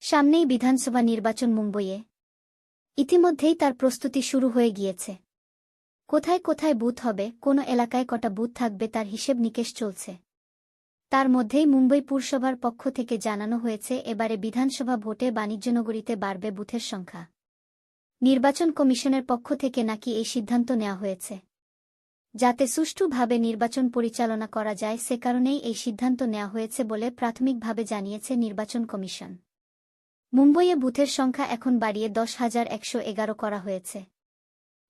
সামনেই বিধানসভা নির্বাচন মুম্বইয়ে। ইতিমধ্যেই তার প্রস্তুতি শুরু হয়ে গিয়েছে। কোথায় কোথায় বুথ হবে, কোন এলাকায় কটা বুথ থাকবে তার হিসেব নিকেশ চলছে। তার মধ্যেই মুম্বই পুরসভার পক্ষ থেকে জানানো হয়েছে, এবারে বিধানসভা ভোটে বাণিজ্যনগরীতে বাড়বে বুথের সংখ্যা। নির্বাচন কমিশনের পক্ষ থেকে নাকি এই সিদ্ধান্ত নেওয়া হয়েছে। যাতে সুষ্ঠুভাবে নির্বাচন পরিচালনা করা যায়, সে কারণেই এই সিদ্ধান্ত নেওয়া হয়েছে বলে প্রাথমিকভাবে জানিয়েছে নির্বাচন কমিশন। মুম্বইয়ে বুথের সংখ্যা এখন বাড়িয়ে দশ হাজার একশো এগারো করা হয়েছে।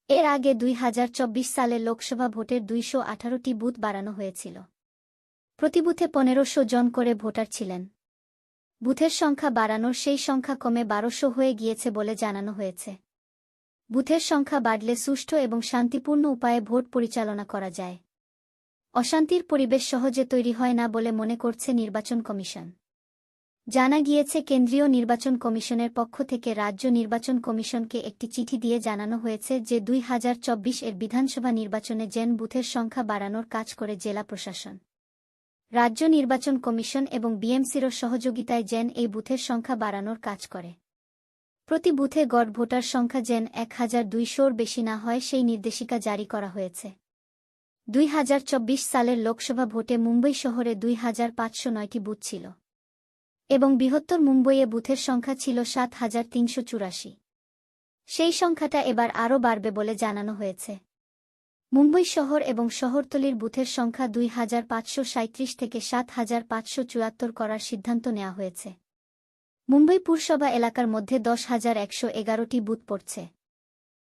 এর আগে দুই হাজার চব্বিশ সালে লোকসভা ভোটের দুইশো আঠারোটি বুথ বাড়ানো হয়েছিল। প্রতি বুথে পনেরোশো জন করে ভোটার ছিলেন। বুথের সংখ্যা বাড়ানোর সেই সংখ্যা কমে বারোশো হয়ে গিয়েছে বলে জানানো হয়েছে। বুথের সংখ্যা বাড়লে সুষ্ঠু এবং শান্তিপূর্ণ উপায়ে ভোট পরিচালনা করা যায়। অশান্তির পরিবেশ সহজে তৈরি হয় না বলে মনে করছে নির্বাচন কমিশন। জানা গিয়েছে, কেন্দ্রীয় নির্বাচন কমিশনের পক্ষ থেকে রাজ্য নির্বাচন কমিশনকে একটি চিঠি দিয়ে জানানো হয়েছে যে দুই হাজার চব্বিশ এর বিধানসভা নির্বাচনে জেন বুথের সংখ্যা বাড়ানোর কাজ করে জেলা প্রশাসন। রাজ্য নির্বাচন কমিশন এবং বিএমসিরও সহযোগিতায় জেন এই বুথের সংখ্যা বাড়ানোর কাজ করে। প্রতি বুথে গড় ভোটার সংখ্যা যেন এক হাজার দুইশোর বেশি না হয় সেই নির্দেশিকা জারি করা হয়েছে। দুই হাজার চব্বিশ সালের লোকসভা ভোটে মুম্বই শহরে দুই হাজার পাঁচশো নয়টি বুথ ছিল। এবং বৃহত্তর মুম্বইয়ে বুথের সংখ্যা ছিল সাত হাজার তিনশো চুরাশি। সেই সংখ্যাটা এবার আরও বাড়বে বলে জানানো হয়েছে। মুম্বই শহর এবং শহরতলির বুথের সংখ্যা দুই হাজার পাঁচশো সাঁত্রিশ থেকে সাত হাজার পাঁচশো চুয়াত্তর করার সিদ্ধান্ত নেওয়া হয়েছে। মুম্বই পুরসভা এলাকার মধ্যে দশ হাজার একশো এগারোটি বুথ পড়ছে।